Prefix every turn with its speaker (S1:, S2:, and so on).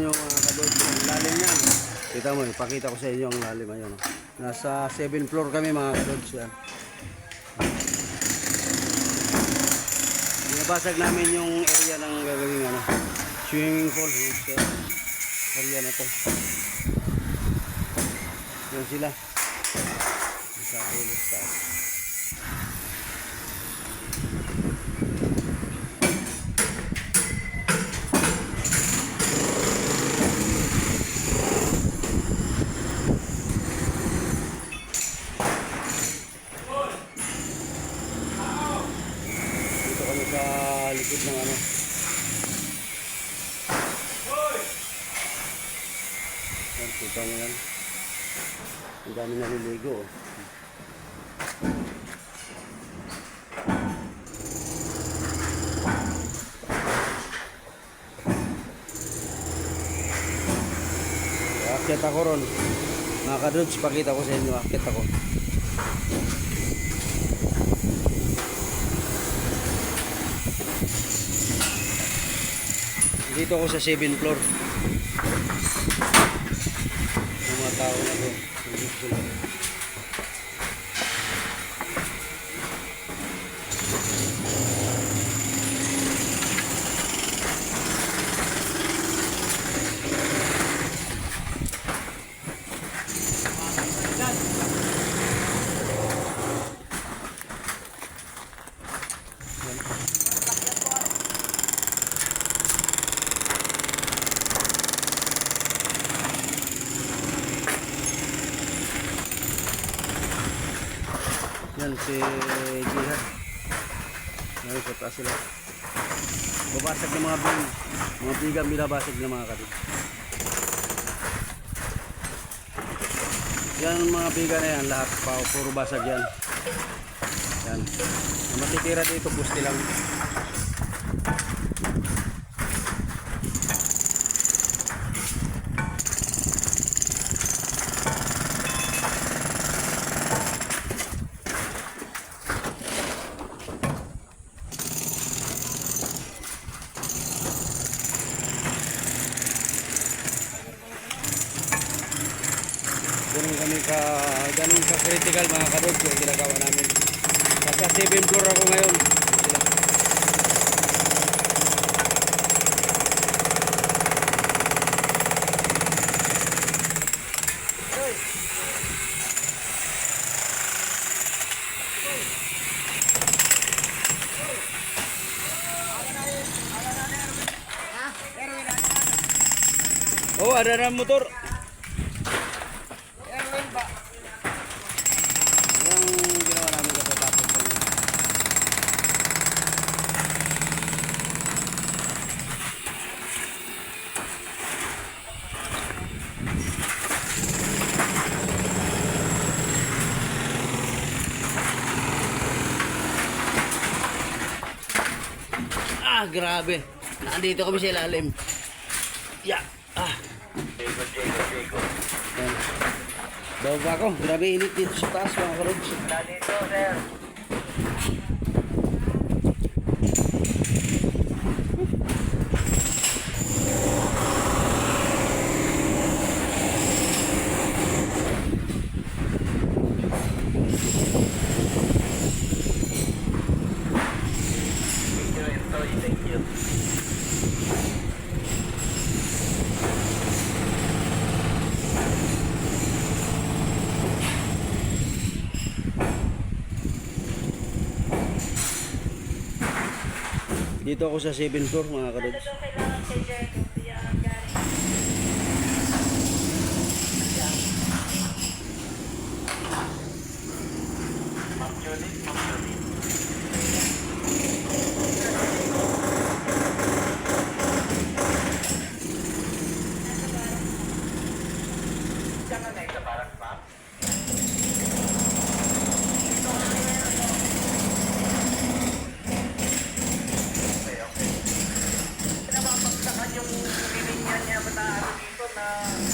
S1: mga kadod. Ang lalim yan. Kita mo, ipakita ko sa inyo ang lalim. Ayun. Nasa 7 floor kami mga kadods yan. Binabasag namin yung area ng gagawing ano, swimming pool. Yung area na to. Yan sila. Sa ulo taas. Dito kami sa likod ng ano. Yan, kita mo yan. Ang dami naliligo. oh. Akit ako ron. Mga kadudes, pakita ko sa inyo. Akit ako. Dito ako sa 7th floor. Mga tao na doon. Nandito lang. Yan si Jihad. Ngayon sa taas sila. Babasag ng mga bin. Mga bigang binabasag ng mga kadin. Yan ang mga biga na yan. Lahat pa. Puro basag yan. Yan. Ang matitira dito, pusti lang. Ganun kami ka, ganun ka critical mga kadod yung ginagawa namin. Nasa 7 floor ako ngayon. Oh, ada na motor. Yung ginawa namin kapatapos ko niya. Ah, grabe. Nandito kami sa ilalim. Ya. Ah. Yan. Baba ako. Grabe init dito sa taas mga karods.
S2: Dito, sir. Thank you.
S1: Dito ako sa 7th floor mga karods.
S2: Ma'am Judith, Ma'am Judith.